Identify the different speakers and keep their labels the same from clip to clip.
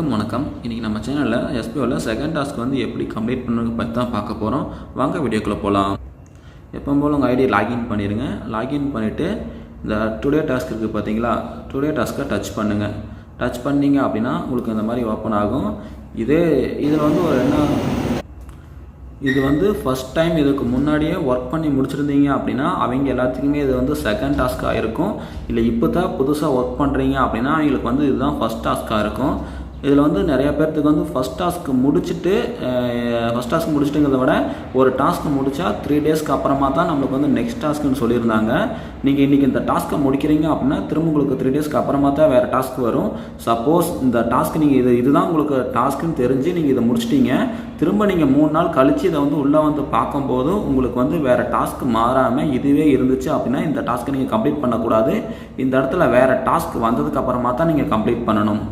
Speaker 1: எல்லாருக்கும் வணக்கம். இன்றைக்கி நம்ம சேனலில் எஸ்பிஓவில் செகண்ட் டாஸ்க் வந்து எப்படி கம்ப்ளீட் பண்ணுறது பற்றி தான் பார்க்க போகிறோம் வாங்க வீடியோக்குள்ளே போகலாம் எப்போ போல் உங்கள் ஐடி லாகின் பண்ணிடுங்க. லாகின் பண்ணிவிட்டு இந்த டுடே டாஸ்க் இருக்குது பார்த்தீங்களா டுடே டாஸ்க்கை டச் பண்ணுங்கள் டச் பண்ணிங்க அப்படின்னா உங்களுக்கு இந்த மாதிரி ஓப்பன் ஆகும். இதே இதில் வந்து ஒரு என்ன இது வந்து ஃபஸ்ட் டைம் இதுக்கு முன்னாடியே ஒர்க் பண்ணி முடிச்சிருந்தீங்க அப்படின்னா அவங்க எல்லாத்துக்குமே இது வந்து செகண்ட் டாஸ்க்காக இருக்கும். இல்லை இப்போ தான் புதுசாக ஒர்க் பண்ணுறீங்க அப்படின்னா அவங்களுக்கு வந்து இதுதான் ஃபஸ்ட் டாஸ்க்காக இருக்கும். இதில் வந்து நிறைய பேர்த்துக்கு வந்து ஃபஸ்ட் டாஸ்க் முடிச்சுட்டு ஃபஸ்ட் டாஸ்க் முடிச்சுட்டுங்கிறத விட ஒரு டாஸ்க் முடித்தா த்ரீ டேஸ்க்கு அப்புறமா தான் நம்மளுக்கு வந்து நெக்ஸ்ட் டாஸ்க்குன்னு சொல்லியிருந்தாங்க. நீங்கள் இன்றைக்கி இந்த டாஸ்க்கை முடிக்கிறீங்க அப்படின்னா திரும்ப உங்களுக்கு த்ரீ டேஸ்க்கு அப்புறமா தான் வேறு டாஸ்க் வரும். சப்போஸ் இந்த டாஸ்க் நீங்கள் இது இதுதான் உங்களுக்கு டாஸ்க்குன்னு தெரிஞ்சு நீங்கள் இதை முடிச்சிட்டிங்க. திரும்ப நீங்கள் மூணு நாள் கழித்து இதை வந்து உள்ளே வந்து பார்க்கும்போது உங்களுக்கு வந்து வேறு டாஸ்க் மாறாமல் இதுவே இருந்துச்சு அப்படின்னா இந்த டாஸ்க்கை நீங்கள் கம்ப்ளீட் பண்ணக்கூடாது. இந்த இடத்துல வேறு டாஸ்க் வந்ததுக்கு அப்புறமா தான் நீங்கள் கம்ப்ளீட் பண்ணணும்.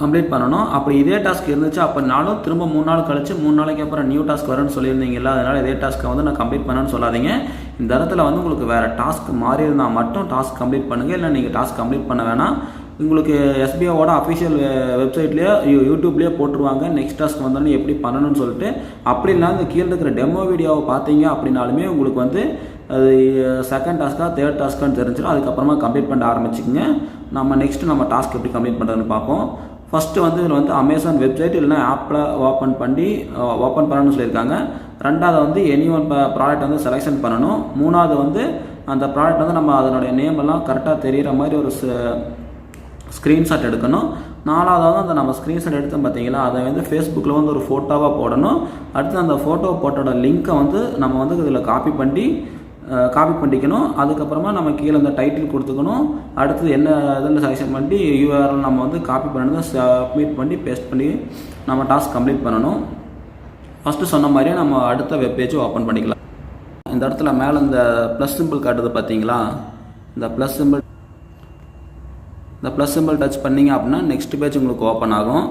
Speaker 1: கம்ப்ளீட் பண்ணணும். அப்படி இதே டாஸ்க் இருந்துச்சு அப்படின்னாலும் திரும்ப மூணு நாள் கழிச்சு மூணு நாளைக்கு அப்புறம் நியூ டாஸ்க் வரும்னு சொல்லியிருந்தீங்களா அதனால் இதே டாஸ்க்கை வந்து நான் கம்ப்ளீட் பண்ணேன்னு சொல்லாதீங்க. இந்த இடத்துல வந்து உங்களுக்கு வேறு டாஸ்க் மாறி இருந்தால் மட்டும் டாஸ்க் கம்ப்ளீட் பண்ணுங்கள் இல்லை நீங்கள் டாஸ்க் கம்ப்ளீட் பண்ண வேணாம். உங்களுக்கு எஸ்பிஐவோட அஃபிஷியல் வெப்சைட்லேயே யூடியூப்லேயே போட்டுருவாங்க. நெக்ஸ்ட் டாஸ்க் வந்தோடனே எப்படி பண்ணணும்னு சொல்லிட்டு. அப்படி இல்லை இந்த கீழே இருக்கிற டெமோ வீடியோவை பார்த்தீங்க அப்படின்னாலுமே உங்களுக்கு வந்து அது செகண்ட் டாஸ்க்காக தேர்ட் டாஸ்க்கான்னு தெரிஞ்சிடும் அதுக்கப்புறமா கம்ப்ளீட் பண்ண ஆரம்பிச்சுக்கோங்க. நம்ம நெக்ஸ்ட்டு நம்ம டாஸ்க் எப்படி கம்ப்ளீட் பண்ணுறதுன்னு பார்ப்போம். ஃபஸ்ட்டு வந்து இதில் வந்து அமேசான் வெப்சைட் இல்லைனா ஆப்பில் ஓப்பன் பண்ணி ஓப்பன் பண்ணணும்னு சொல்லியிருக்காங்க. ரெண்டாவது வந்து எனி ஒன் ப்ராடக்ட் வந்து செலெக்ஷன் பண்ணணும். மூணாவது வந்து அந்த ப்ராடக்ட் வந்து நம்ம அதனுடைய நேம் எல்லாம் கரெக்டாக தெரிகிற மாதிரி ஒரு ஸ்க்ரீன்ஷாட் எடுக்கணும். நாலாவது வந்து அந்த நம்ம ஸ்க்ரீன்ஷாட் எடுத்தோம் பார்த்தீங்களா அதை வந்து ஃபேஸ்புக்கில் வந்து ஒரு ஃபோட்டோவாக போடணும். அடுத்து அந்த ஃபோட்டோ போட்டோட லிங்க்கை வந்து நம்ம வந்து இதில் காப்பி பண்ணி காப்பி பண்ணிக்கணும். அதுக்கப்புறமா நம்ம கீழே இந்த டைட்டில் கொடுத்துக்கணும். அடுத்தது என்ன இதில் செலெக்ஷன் பண்ணி யூஆர்எல் நம்ம வந்து காப்பி பண்ணதை சப்மிட் பண்ணி பேஸ்ட் பண்ணி நம்ம டாஸ்க் கம்ப்ளீட் பண்ணணும். ஃபஸ்ட்டு சொன்ன மாதிரியே நம்ம அடுத்த வெப் பேஜ் ஓப்பன் பண்ணிக்கலாம். இந்த இடத்துல மேலே இந்த ப்ளஸ் சிம்பிள் காட்டுது பார்த்தீங்களா? இந்த ப்ளஸ் சிம்பிள் இந்த ப்ளஸ் சிம்பிள் டச் பண்ணிங்க அப்படின்னா நெக்ஸ்ட் பேஜ் உங்களுக்கு ஓப்பன் ஆகும்.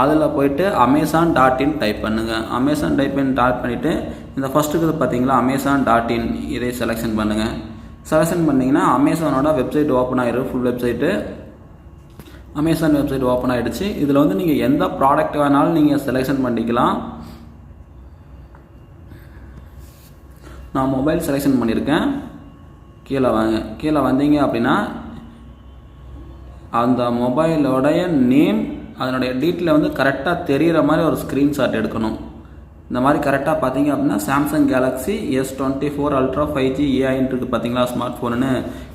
Speaker 1: அதில் போயிட்டு அமேசான் டாட் இன் டைப் பண்ணுங்கள் அமேசான் டைப் இன் டாட் பண்ணிவிட்டு இந்த ஃபஸ்ட்டுக்கு பார்த்தீங்களா அமேசான் டாட் இன் இதை செலெக்ஷன் பண்ணுங்கள் செலெக்ஷன் பண்ணிங்கன்னா அமேசானோட வெப்சைட் ஓப்பன் ஆகிடும் full website Amazon website open ஆகிடுச்சு இதில் வந்து நீங்கள் எந்த ப்ராடக்ட் வேணாலும் நீங்கள் செலெக்ஷன் பண்ணிக்கலாம். நான் மொபைல் செலெக்ஷன் பண்ணியிருக்கேன் கீழே வாங்க. கீழே வந்தீங்க அப்படின்னா அந்த மொபைலோடைய நேம் அதனுடைய டீட்டெயில் வந்து கரெக்டாக தெரிகிற மாதிரி ஒரு ஸ்க்ரீன்ஷாட் எடுக்கணும். இந்த மாதிரி கரெக்டாக பார்த்தீங்க அப்படின்னா Samsung Galaxy S twenty four Ultra five G ஏஐன்ட்டு இருக்குது பார்த்தீங்களா ஸ்மார்ட் ஃபோனுன்னு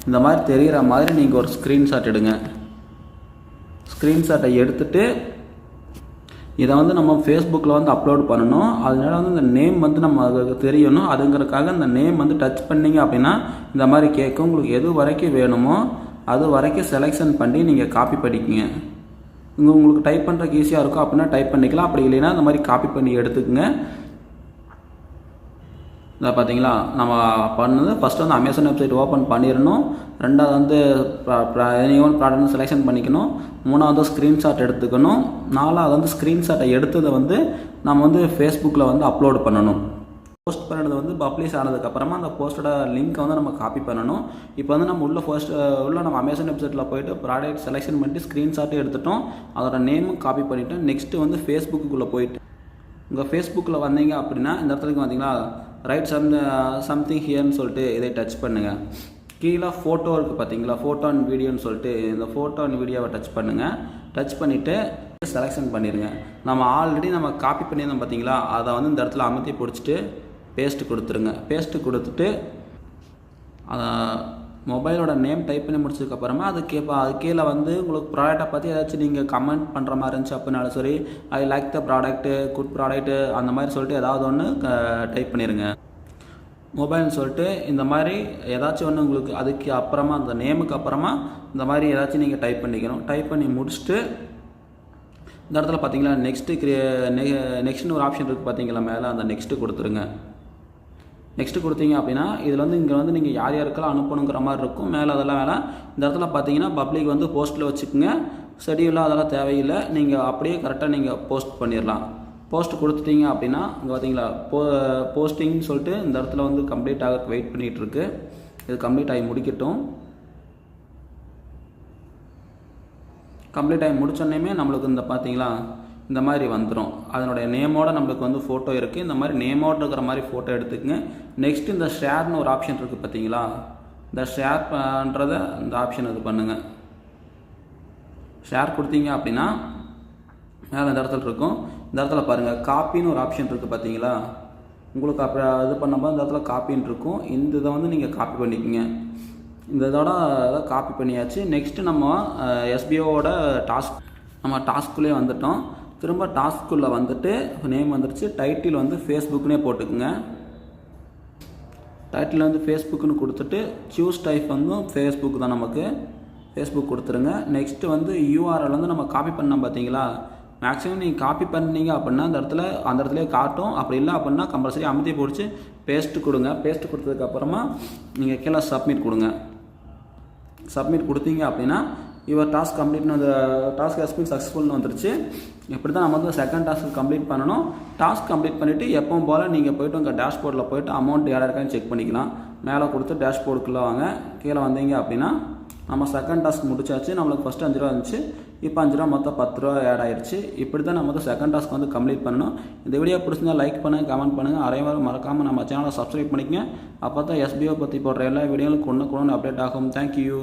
Speaker 1: இந்த மாதிரி தெரிகிற மாதிரி நீங்கள் ஒரு ஸ்க்ரீன்ஷாட் எடுங்க. ஸ்க்ரீன்ஷாட்டை எடுத்துகிட்டு இதை வந்து நம்ம ஃபேஸ்புக்கில் வந்து அப்லோட் பண்ணணும். அதனால வந்து இந்த நேம் வந்து நம்ம அதுக்கு தெரியணும். அதுங்கிறதுக்காக இந்த நேம் வந்து டச் பண்ணிங்க அப்படின்னா இந்த மாதிரி கேட்கும் உங்களுக்கு எது வரைக்கும் வேணுமோ அது வரைக்கும் செலெக்ஷன் பண்ணி நீங்கள் காப்பி படிக்குங்க இங்கே உங்களுக்கு டைப் பண்ணுறதுக்கு ஈஸியாக இருக்கும் அப்படின்னா டைப் பண்ணிக்கலாம். அப்படி இல்லைன்னா இந்த மாதிரி காப்பி பண்ணி எடுத்துக்கோங்க. இதை பார்த்தீங்களா நம்ம பண்ணது ஃபஸ்ட்டு வந்து அமேசான் வெப்சைட் ஓப்பன் பண்ணிடணும் ரெண்டாவது வந்து எனி ஒன் ப்ராடக்ட் செலெக்ஷன் பண்ணிக்கணும். மூணாவது ஸ்க்ரீன்ஷாட் எடுத்துக்கணும். நாலாவது வந்து ஸ்க்ரீன்ஷாட்டை எடுத்ததை வந்து நம்ம வந்து ஃபேஸ்புக்கில் வந்து அப்லோடு பண்ணணும். போஸ்ட் பண்ணுறது வந்து பப்ளிஷ் ஆனதுக்கப்புறமா அந்த போஸ்ட்டோட லிங்க்கை வந்து நம்ம காப்பி பண்ணணும். இப்போ வந்து நம்ம உள்ள ஃபர்ஸ்ட் உள்ள நம்ம அமேசான் வெப்சைட்டில் போயிட்டு ப்ராடக்ட் செலெக்ஷன் பண்ணிட்டு ஸ்க்ரீன்ஷாட்டும் எடுத்துட்டோம். அதோட நேமும் காப்பி பண்ணிவிட்டு நெக்ஸ்ட்டு வந்து ஃபேஸ்புக்குள்ளே போயிட்டு. உங்கள் ஃபேஸ்புக்கில் வந்தீங்க அப்படின்னா இந்த இடத்துக்கு வந்தீங்கன்னா ரைட் சம் சம்திங் ஹியர்னு சொல்லிட்டு இதை டச் பண்ணுங்கள் கீழே ஃபோட்டோ இருக்குது பார்த்தீங்களா? ஃபோட்டோ அண்ட் வீடியோன்னு சொல்லிட்டு இந்த ஃபோட்டோ அண்ட் வீடியோவை டச் பண்ணுங்கள் டச் பண்ணிவிட்டு செலெக்ஷன் பண்ணிடுங்க நம்ம ஆல்ரெடி நம்ம காப்பி பண்ணியிருந்தோம் பார்த்தீங்களா? அதை வந்து இந்த இடத்துல அமுத்தி பிடிச்சிட்டு பேஸ்ட்டு கொடுத்துருங்க. பேஸ்ட்டு கொடுத்துட்டு அதை மொபைலோட நேம் டைப் பண்ணி முடிச்சதுக்கப்புறமா அது கேட்பா அது கீழே வந்து உங்களுக்கு ப்ராடக்ட்டை பற்றி ஏதாச்சும் நீங்கள் கமெண்ட் பண்ணுற மாதிரி இருந்துச்சு அப்படின்னாலும் சரி I like the product good product அந்த மாதிரி சொல்லிட்டு ஏதாவது ஒன்று டைப் பண்ணிடுங்க மொபைல்னு சொல்லிட்டு இந்த மாதிரி ஏதாச்சும் ஒன்று உங்களுக்கு அதுக்கு அப்புறமா அந்த நேமுக்கு அப்புறமா இந்த மாதிரி ஏதாச்சும் நீங்கள் டைப் பண்ணிக்கணும். டைப் பண்ணி முடிச்சுட்டு இந்த இடத்துல பார்த்தீங்களா நெக்ஸ்ட்டு கிரியே நெக்ஸ்ட்னு ஒரு ஆப்ஷன் இருக்குது பார்த்தீங்களா மேலே அந்த நெக்ஸ்ட்டு கொடுத்துருங்க. நெக்ஸ்ட்டு கொடுத்தீங்க அப்படின்னா இதில் வந்து இங்கே வந்து நீங்கள் யார் யாருக்கெல்லாம் அனுப்பணுங்கிற மாதிரி இருக்கும். மேலே அதெல்லாம் வேணாம். இந்த இடத்துல பார்த்தீங்கன்னா பப்ளிக் வந்து போஸ்ட்டில் வச்சுக்கோங்க. ஷெடியூலாக அதெல்லாம் தேவையில்லை. நீங்கள் அப்படியே கரெக்டாக நீங்கள் போஸ்ட் பண்ணிடலாம். போஸ்ட் கொடுத்துட்டீங்க அப்படின்னா இங்கே பார்த்தீங்களா போ போஸ்டிங்னு சொல்லிட்டு இந்த இடத்துல வந்து கம்ப்ளீட் ஆக வெயிட் பண்ணிகிட்ருக்கு இது கம்ப்ளீட் ஆகி முடிக்கட்டும். கம்ப்ளீட் ஆகி முடித்தோடனேமே நம்மளுக்கு இந்த பார்த்தீங்களா இந்த மாதிரி வந்துடும் அதனுடைய நேமோட நம்மளுக்கு வந்து ஃபோட்டோ இருக்குது இந்த மாதிரி நேமோட இருக்கிற மாதிரி ஃபோட்டோ எடுத்துக்கங்க. நெக்ஸ்ட் இந்த ஷேர்னு ஒரு ஆப்ஷன் இருக்குது பார்த்தீங்களா இந்த ஷேர் பண்ணுறத இந்த ஆப்ஷன் இது பண்ணுங்கள் ஷேர் கொடுத்தீங்க அப்படின்னா மேலே இந்த இடத்துல இருக்கும். இந்த இடத்துல பாருங்கள் காப்பின்னு ஒரு ஆப்ஷன் இருக்குது பார்த்தீங்களா உங்களுக்கு அப்போ இது பண்ணும்போது இந்த இடத்துல காப்பின்னு இருக்கும். இந்த இதை வந்து நீங்கள் காப்பி பண்ணிக்கோங்க. இந்த இதோட அதை காப்பி பண்ணியாச்சு. நெக்ஸ்ட்டு நம்ம எஸ்பிஓவோட டாஸ்க் நம்ம டாஸ்க்குள்ளே வந்துட்டோம். திரும்ப டாஸ்க்குள்ளே வந்துட்டு நேம் வந்துருச்சு டைட்டில் வந்து ஃபேஸ்புக்னே போட்டுக்குங்க. டைட்டில் வந்து ஃபேஸ்புக்குன்னு கொடுத்துட்டு சூஸ் டைப் வந்து ஃபேஸ்புக் தான் நமக்கு. ஃபேஸ்புக் கொடுத்துருங்க. நெக்ஸ்ட்டு வந்து யூஆர்எல் வந்து நம்ம காப்பி பண்ணோம் பார்த்தீங்களா மேக்ஸிமம் நீங்கள் காப்பி பண்ணீங்க அப்படின்னா அந்த இடத்துல அந்த இடத்துலேயே காட்டும். அப்படி இல்லை அப்படின்னா கம்பல்சரி அமைதி பிடிச்சி பேஸ்ட்டு கொடுங்க. பேஸ்ட்டு கொடுத்ததுக்கப்புறமா நீங்கள் கீழே சப்மிட் கொடுங்க. சப்மிட் கொடுத்தீங்க அப்படின்னா யுவர் டாஸ்க் கம்ப்ளீட்னு அந்த டாஸ்க் ஹஸ்பின் சக்ஸஸ்ஃபுல்னு வந்துருச்சு. இப்படி தான் நம்ம வந்து செகண்ட் டாஸ்க் கம்ப்ளீட் பண்ணணும். டாஸ்க் கம்ப்ளீட் பண்ணிவிட்டு எப்பவும் போல் நீங்கள் போய்ட்டு உங்கள் டேஷ்போர்டில் போய்ட்டு அமௌண்ட் யாராக இருக்கான்னு செக் பண்ணிக்கலாம். மேலே கொடுத்து டேஷ்போர்டுக்குள்ளே வாங்க. கீழே வந்தீங்க அப்படின்னா நம்ம செகண்ட் டாஸ்க் முடிச்சாச்சு. நம்மளுக்கு ஃபஸ்ட்டு அஞ்சு ரூபா இருந்துச்சு. இப்போ அஞ்சு ரூபா மொத்தம் பத்து ரூபா ஆட் ஆயிடுச்சு இப்படி தான் நம்ம வந்து செகண்ட் டாஸ்க் வந்து கம்ப்ளீட் பண்ணணும். இந்த வீடியோ பிடிச்சிருந்தா லைக் பண்ணுங்கள் கமெண்ட் பண்ணுங்கள் அரைவரும் மறக்காமல் நம்ம சேனலை சப்ஸ்கிரைப் பண்ணிக்கங்க. அப்போ தான் எஸ்பிஓ பற்றி போடுற எல்லா வீடியோகளும் கொண்டு கொண்டு அப்டேட் ஆகும். தேங்க்யூ